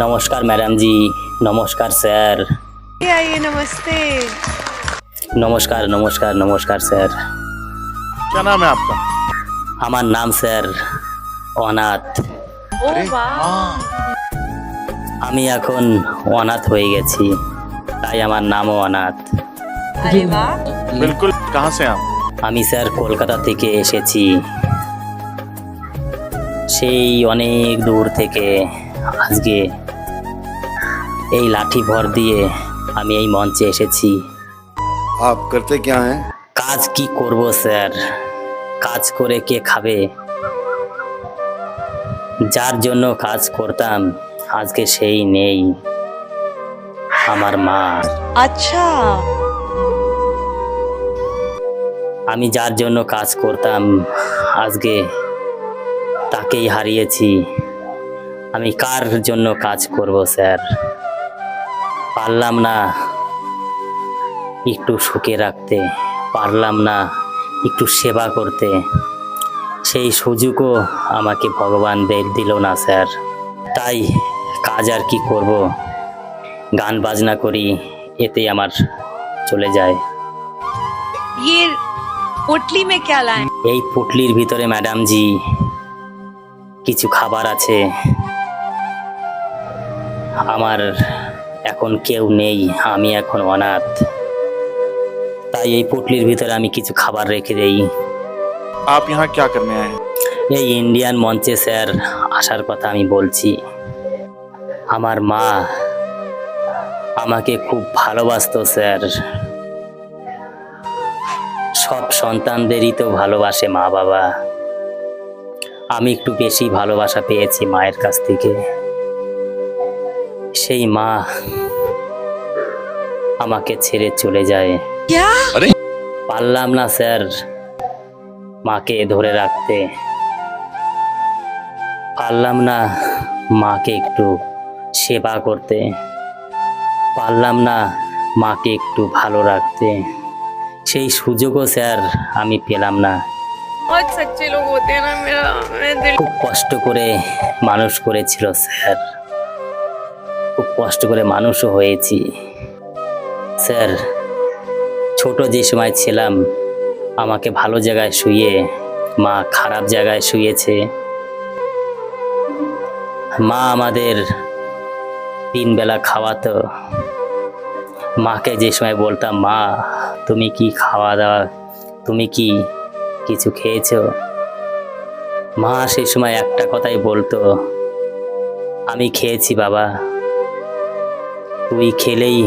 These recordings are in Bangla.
নমস্কার ম্যাডাম জি নমস্কার স্যার ये आइए नमस्ते নমস্কার নমস্কার নমস্কার স্যার क्या नाम है आपका আমার নাম স্যার অনাথ ओ वाह हाँ আমি এখন অনাথ হয়ে গেছি তাই আমার নামও অনাথ अरे वाह बिल्कुल कहाँ से आप আমি স্যার কলকাতা থেকে এসেছি সেই অনেক দূর থেকে আজকে এই লাঠি ভর দিয়ে আমি এই মঞ্চে এসেছি। আপ করতে কেয়া হ্যাঁ কাজ কি করব স্যার? কাজ করে কে খাবে? যার জন্য কাজ করতাম আজকে সেই নেই। আমার মা। আচ্ছা। আমি যার জন্য কাজ করতাম আজকে তাকেই হারিয়েছি। আমি কার জন্য কাজ করব স্যার? পারলাম না। একটু সুখে রাখতে পারলাম না একটু সেবা করতে। সেই সুযোগও আমাকে ভগবান দেব দিল না স্যার। তাই কাজ আর কি করব? গান বাজনা করি এতে আমার চলে যায়। এই পুটলির ভিতরে ম্যাডাম জি কিছু খাবার আছে। আমার এখন কেউ নেই আমি এখন অনাথ। তাই এই পুটলির ভিতরে আমি কিছু খাবার রেখে দেই। আপ ইহা আয়ে এই ইন্ডিয়ান মঞ্চে স্যার আসার কথা আমি বলছি। আমার মা আমাকে খুব ভালোবাসত স্যার। সব সন্তানদেরই তো ভালোবাসে মা বাবা আমি একটু বেশি ভালোবাসা পেয়েছি মায়ের কাছ থেকে। সেই মা আমাকে ছেড়ে চলে যায়। পারলাম না স্যার। মাকে ধরে রাখতে। পারলাম না মাকে একটু সেবা করতে। পারলাম না মাকে একটু ভালো রাখতে। সেই সুযোগও স্যার আমি পেলাম না। খুব কষ্ট করে মানুষ করেছিল স্যার। খুব কষ্ট করে মানুষও হয়েছি। স্যার, ছোট যে সময় ছিলাম, আমাকে ভালো জায়গায় শুয়ে মা খারাপ জায়গায় শুয়েছে। মা আমাদের তিন বেলা খাওয়াতো। মাকে যে সময় বলতাম, মা, তুমি কি খাওয়া দাওয়া, তুমি কি কিছু খেয়েছো? মা সেই সময় একটা কথাই বলতো, আমি খেয়েছি বাবা। তুই খেলেই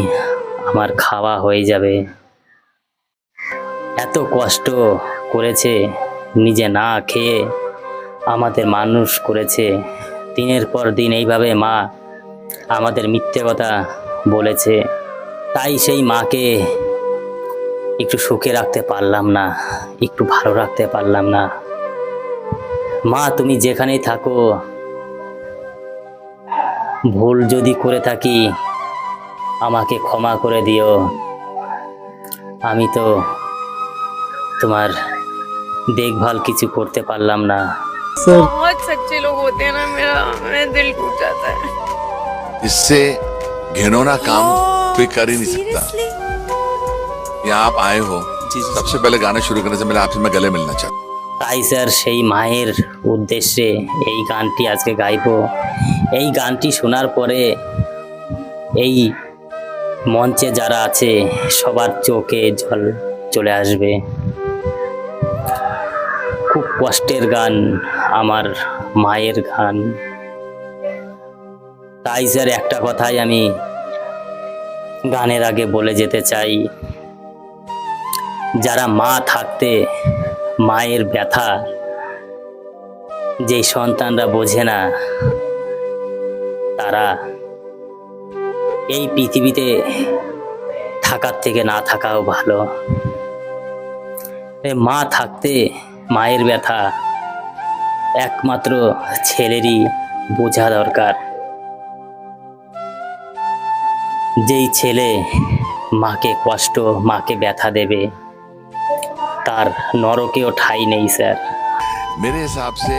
আমার খাওয়া হয়ে যাবে। এত কষ্ট করেছে নিজে না খেয়ে আমাদের মানুষ করেছে। দিনের পর দিন এইভাবে মা আমাদের মিথ্যে কথা বলেছে। তাই সেই মাকে একটু সুখে রাখতে পারলাম না, একটু ভালো রাখতে পারলাম না। মা, তুমি যেখানেই থাকো, ভুল যদি করে থাকি আমাকে ক্ষমা করে দিও আমি তো তোমার দেখভাল কিছু করতে পারলাম না बहुत सच्चे लोग होते हैं ना मेरा मैं दिल टूट जाता है इससे घिनौना काम कोई कर ही नहीं सकता यहाँ आप आए हो सबसे पहले गाना शुरू करने से पहले आपसे मैं गले मिलना चाहता हूँ তাই স্যার সেই মায়ের উদ্দেশ্যে এই গানটি আজকে গাইব এই গানটি শোনার পরে এই মঞ্চে যারা আছে, সবার চোখে জল চলে আসবে। খুব কষ্টের গান, আমার মায়ের গান। তাই স্যার, একটা কথাই আমি গানের আগে বলে যেতে চাই। যারা মা থাকতে মায়ের ব্যথা, যেই সন্তানরা বোঝে না, তারা এই পৃথিবীতে থাকার থেকে না থাকাও ভালো এ মা থাকতে মায়ের ব্যথা একমাত্র ছেলেরই বোঝা দরকার যেই ছেলে মাকে কষ্ট মাকে ব্যথা দেবে তার নরকেও ঠাই নেই স্যার मेरे हिसाब से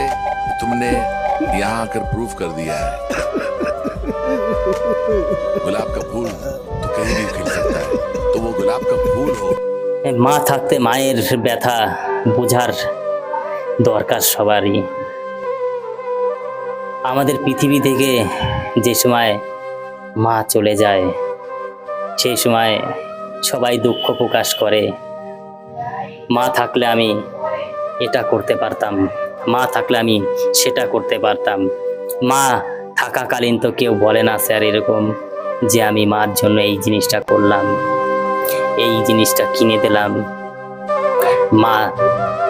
तुमने यहाँ आकर प्रूव कर दिया है गुलाब का फूल तो कहीं भी खिल सकता है तो वो गुलाब का फूल हो মা থাকতে মায়ের ব্যথা বোঝার দরকার সবারই আমাদের পৃথিবী থেকে যে সময় মা চলে যায় সেই সময় সবাই দুঃখ প্রকাশ করে মা থাকলে আমি এটা করতে পারতাম মা থাকলে আমি সেটা করতে পারতাম মা থাকাকালীন তো কেউ বলে না, স্যার, এরকম যে আমি মার জন্য এই জিনিসটা করলাম। এই জিনিসটা কিনে দিলাম। মা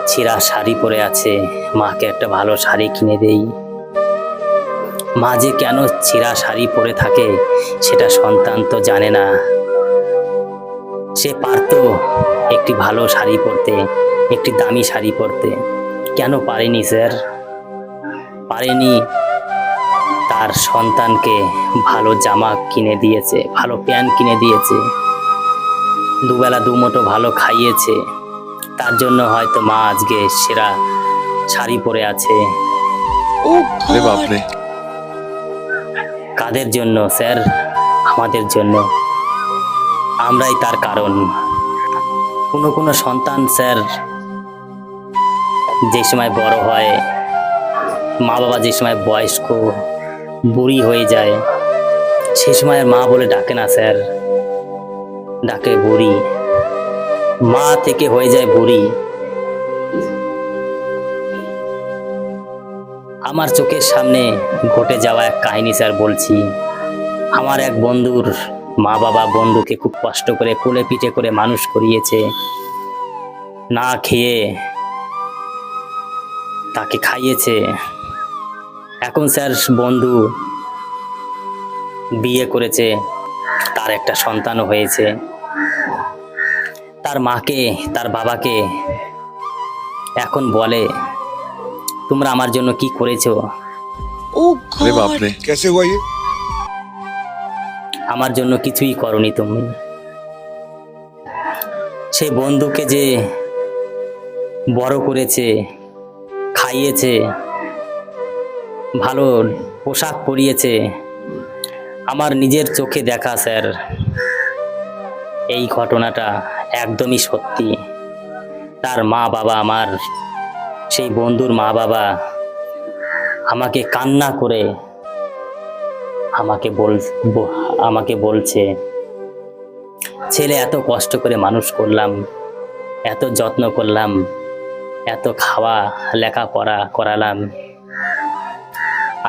ছেঁড়া শাড়ি পরে আছে, মাকে একটা ভালো শাড়ি কিনে দেই। মা যে কেন ছেঁড়া শাড়ি পরে থাকে, সেটা সন্তান তো জানে না। সে পারতো একটি ভালো শাড়ি পরতে, একটি দামি শাড়ি পরতে। কেন পারেনি, স্যার? পারেনি তার সন্তানকে ভালো জামা কিনে দিয়েছে ভালো প্যান্ট কিনে দিয়েছে। দুবেলা দুমোটো ভালো খাইয়েছে। তার জন্য হয়তো মা আজকে সেরা শাড়ি পরে আছে। কাদের জন্য স্যার? আমাদের জন্য। আমরাই তার কারণ। কোনো কোনো সন্তান স্যার যে সময় বড় হয় মা বাবা যে সময় বয়স্ক বুড়ি হয়ে যায়। সে সময় মা বলে ডাকে না, স্যার। ডাকে বুড়ি। মা থেকে হয়ে যায় বুড়ি। আমার চোখের সামনে ঘটে যাওয়া এক কাহিনী, স্যার, বলছি। আমার এক বন্ধুর মা বাবা বন্ধুকে খুব কষ্ট করে কোলে পিঠে করে মানুষ করিয়েছে। না খেয়ে তাকে খাইয়েছে। এখন স্যার বন্ধু বিয়ে করেছে তার একটা সন্তানও হয়েছে। তার মাকে তার বাবাকে এখন বলে তোমরা আমার জন্য কি করেছ? আমার জন্য কিছুই করনি তুমি। সেই বন্ধুকে যে বড় করেছে খাইয়েছে ভালো পোশাক পরিয়েছে। আমার নিজের চোখে দেখা, স্যার। এই ঘটনাটা একদমই সত্যি। তার মা বাবা আমার, সেই বন্ধুর মা বাবা আমাকে কান্না করে আমাকে বল আমাকে বলছে, ছেলে, এত কষ্ট করে মানুষ করলাম, এত যত্ন করলাম, এত খাওয়া লেখাপড়া করালাম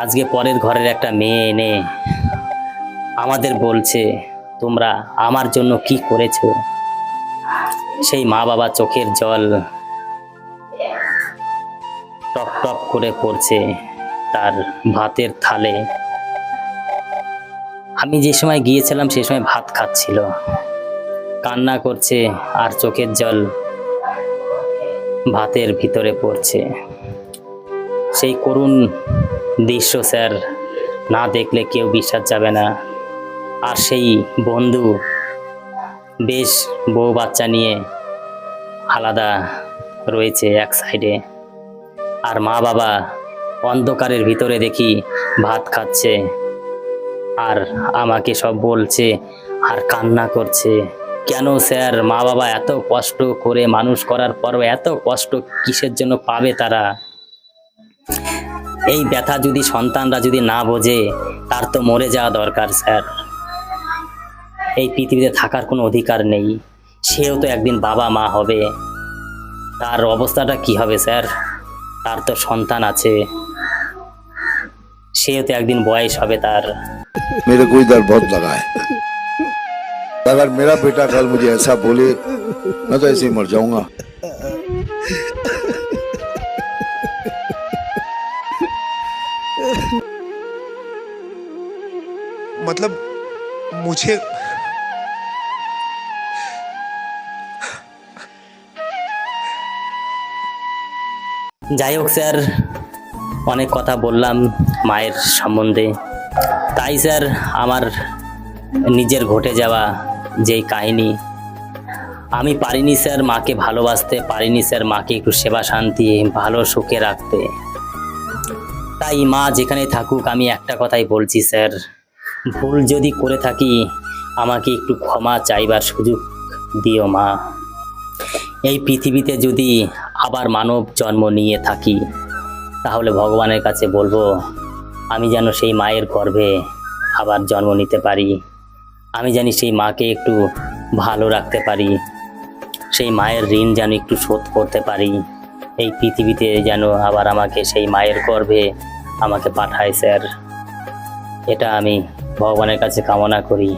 আজকে পরের ঘরের একটা মেয়ে এনে আমাদের বলছে, তোমরা আমার জন্য কি করেছ? সেই মা বাবা চোখের জল টপ টপ করে পড়ছে তার ভাতের থালে। আমি যে সময় গিয়েছিলাম সে সময় ভাত খাচ্ছিল। কান্না করছে আর চোখের জল ভাতের ভিতরে পড়ছে। সেই করুণ দৃশ্য, স্যার। না দেখলে কেউ বিশ্বাস যাবে না। আর সেই বন্ধু, বেশ বউ বাচ্চা নিয়ে আলাদা রয়েছে এক সাইডে। আর মা বাবা অন্ধকারের ভিতরে দেখি ভাত খাচ্ছে। আর আমাকে সব বলছে আর কান্না করছে। কেন স্যার, মা বাবা এত কষ্ট করে মানুষ করার পরও এত কষ্ট কিসের জন্য পাবে তারা? এই ব্যথা যদি সন্তানরা যদি না বোঝে তার তো মরে যাওয়া দরকার স্যার এই পৃথিবীতে থাকার কোনো অধিকার নেই সেও তো একদিন বাবা মা হবে তার অবস্থাটা কি হবে স্যার তার তো সন্তান আছে সেও তো একদিন বয়স হবে তার मेरे को इधर बहुत लगा है अगर मेरा बेटा कल मुझे ऐसा बोले मैं तो ऐसे ही मर जाऊंगा मतलब मुझे যাই হোক স্যার অনেক কথা বললাম মায়ের সম্বন্ধে তাই স্যার আমার নিজের ঘটে যাওয়া যেই কাহিনী আমি পারিনি স্যার মাকে ভালোবাসতে পারিনি স্যার মাকে একটু সেবা শান্তি ভালো সুখে রাখতে তাই মা যেখানে থাকুক আমি একটা কথাই বলছি স্যার ভুল যদি করে থাকি, আমাকে একটু ক্ষমা চাইবার সুযোগ দিও মা। এই পৃথিবীতে যদি আবার মানব জন্ম নিয়ে থাকি, তাহলে ভগবানের কাছে বলব, আমি যেন সেই মায়ের গর্ভে আবার জন্ম নিতে পারি। আমি জানি সেই মাকে একটু ভালো রাখতে পারি, সেই মায়ের ঋণ যেন একটু শোধ করতে পারি। এই পৃথিবীতে যেন আবার আমাকে সেই মায়ের গর্ভে আমাকে পাঠায়, স্যার। এটা আমি ভগবানের কাছে কামনা করি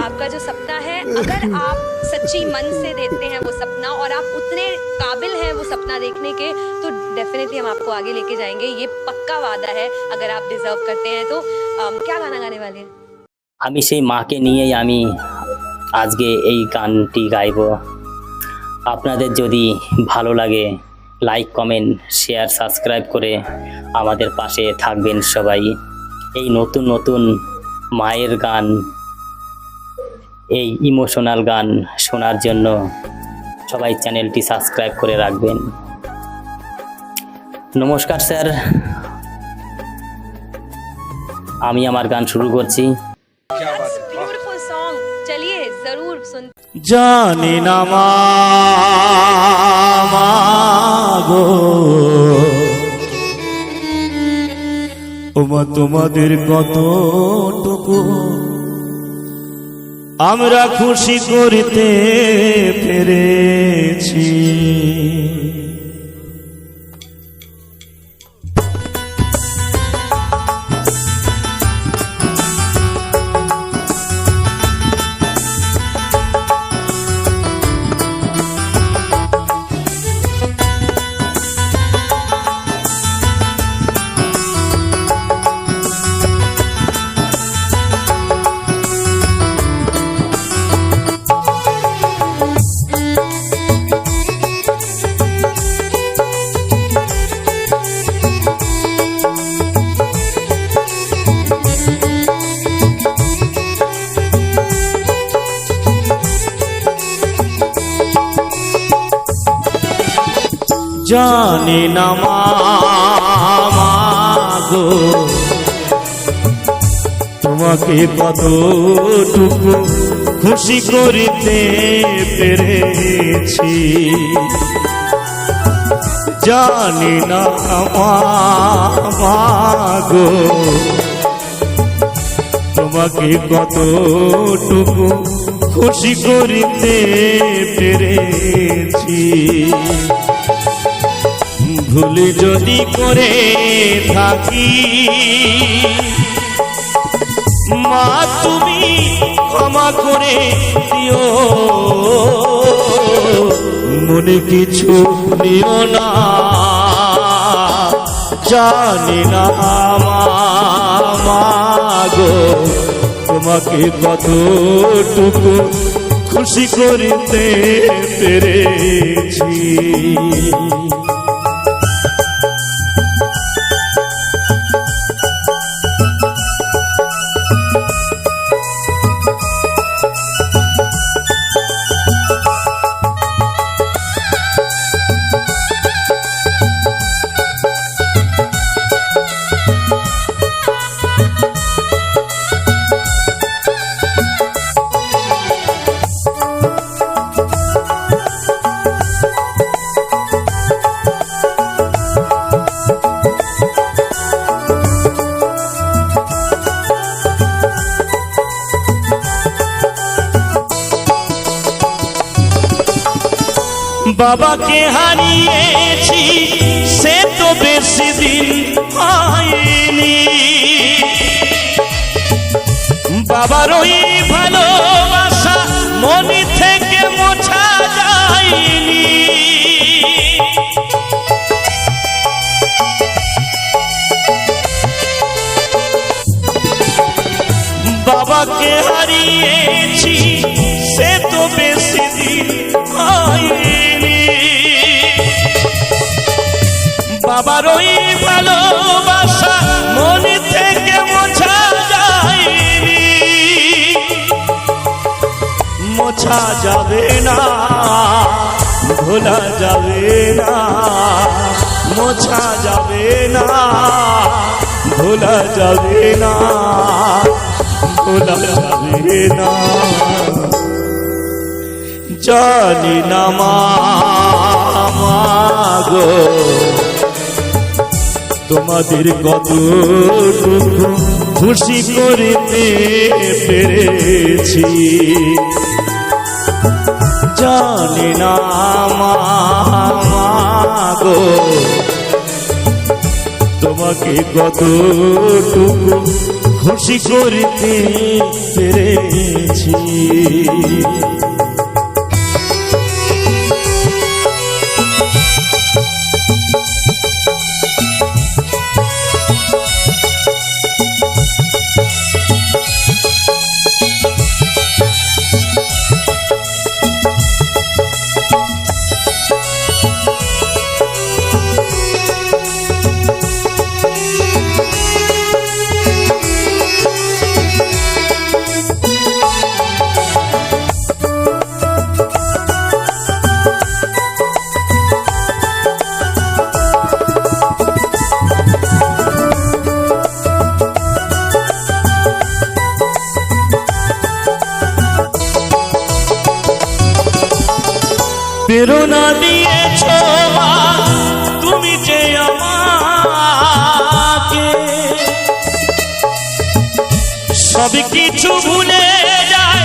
आपका जो सपना है अगर आप सच्ची मन से देते हैं वो सपना और आप उतने काबिल हैं वो सपना देखने के तो डेफिनेटली हम आपको आगे लेके जाएंगे ये पक्का वादा है अगर आप डिजर्व करते हैं तो अम, क्या गाना गाने वाले हैं আমি সেই মাকে নিয়েই আমি আজকে এই গানটি গাইব আপনাদের যদি ভালো লাগে লাইক কমেন্ট শেয়ার সাবস্ক্রাইব করে আমাদের পাশে থাকবেন সবাই এই নতুন নতুন মায়ের গান, এই ইমোশনাল গান শোনার জন্য সবাই চ্যানেলটি সাবস্ক্রাইব করে রাখবেন। নমস্কার স্যার। আমি আমার গান শুরু করছি। জানি না মা গো। ওমা তোমাদের কতটুকু? আমরা খুশি করতে পেরেছি। জানি না মা গো। তোমাকে কতটুকু খুশি করিতে পেরেছি। জানি না মা গো। তোমাকে কতটুকু খুশি করিতে পেরেছি। ভুল যদি করে থাকি। মা, তুমি ক্ষমা করে দিও। মনে কিছু নিও না, জানি না মা গো তোমাকে কতটুকু খুশি করিতে পেরেছি। বাবাকে হারিয়েছি, সে তো বেশি দিন হয়নি বাবার ওই ভালোবাসা মনে থেকে মোছা যায়নি। বাবাকে হারিয়েছি, সে তো বেশি দিন হয়নি বাবার ওই ভালোবাসা মনে থেকে মোছা যায়নি। মোছা যাবে না ভোলা যাবে না, মোছা যাবে না ভোলা যাবে না ভোলা যাবে না। জানি না মা গো। তোমাদের কতটুকু খুশি করতে পেরেছি। জানি না মা মা গো তোমাকে কতটুকু খুশি করতে পেরেছি। প্রেরণা দিয়েছ তুমি যে আমাকে। সব কিছু ভুলে যায়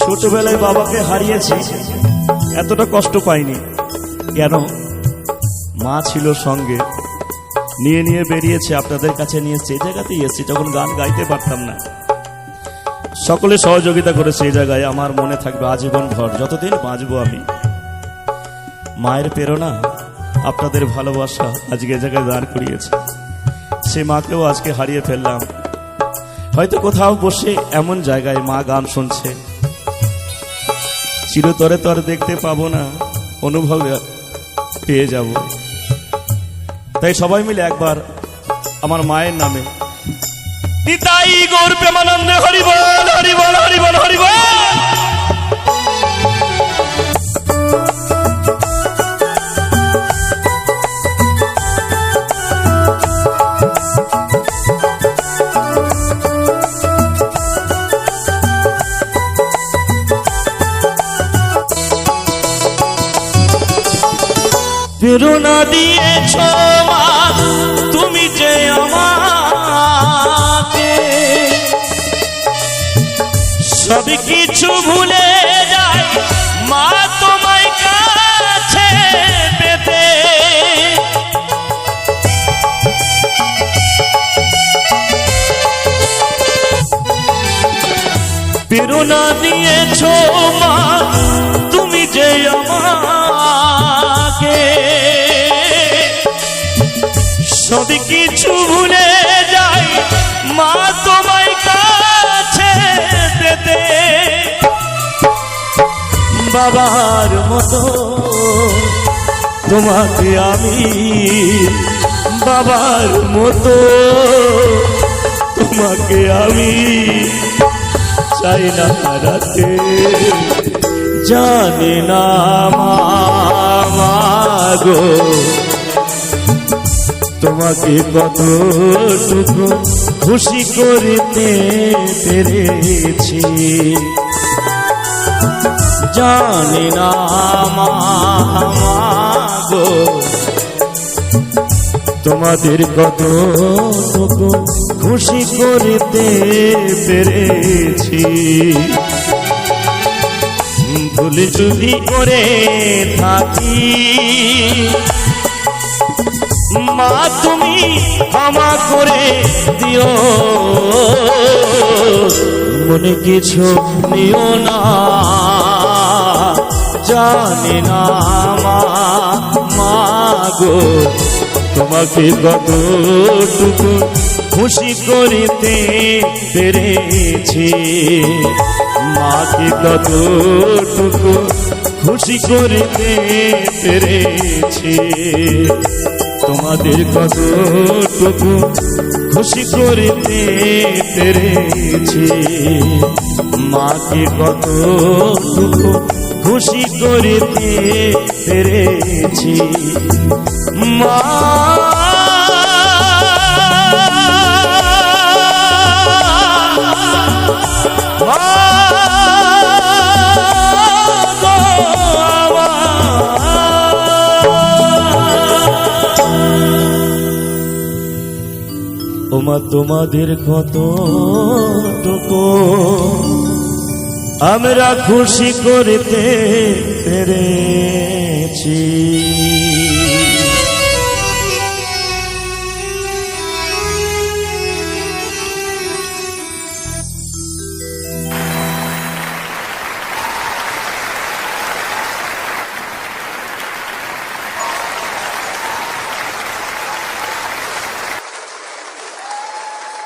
ছোটবেলায় বাবাকে হারিয়েছি, এতটা কষ্ট পাইনি। কেন? মা ছিল সঙ্গে। নিয়ে নিয়ে বেরিয়েছে, আপনাদের কাছে নিয়ে সেই জায়গাতেই এসেছি যখন গান গাইতে পারতাম না। সকলে সহযোগিতা করে সেই জায়গায় আমার মনে থাকবে আজীবন ভর, যতদিন বাঁচবো আমি। মায়ের প্রেরণা, আপনাদের ভালোবাসা আজকে জায়গায় দাঁড় করিয়েছে। সে মাকেও আজকে হারিয়ে ফেললাম। হয়তো কোথাও বসে এমন জায়গায় মা গান শুনছে। চিরতরে তো আর দেখতে পাবো না, অনুভবে পেয়ে যাব। তাই সবাই মিলে একবার আমার মায়ের নামে। নিতাই গৌর প্রেমানন্দে হরিবল হরিবল হরিবল হরিবল প্রেরণা দিয়েছ তুমি যে আমাকে। সব কিছু ভুলে যায় মা তোমায় কাছে পেতে। প্রেরণা দিয়েছ মা সব কিছু ভুলে যাই, মা তোমায় কাছে পেতে। বাবার মতো তোমাকে আমি, বাবার মতো তোমাকে আমি চাই না হারাতে। জানি না মা গো। তোমাকে কতটুকু খুশি করতে পেরেছি। জানি না মা তোমাদের কতটুকু খুশি করতে পেরেছি। ভুল যদি করে থাকি মা, তুমি ক্ষমা করে দিও। মনে কিছু নিও না, জানি না মা মা গো, তোমাকে কতটুকু খুশি করিতে পেরেছি। মাকে কতটুকু খুশি করিতে পেরেছি। তোমাদের কতটুকু খুশি করিতে পেরেছি। মাকে কতটুকু খুশি করিতে পেরেছি। মা ওমা তোমাদের কত আমরা খুশি করতে পেরেছি।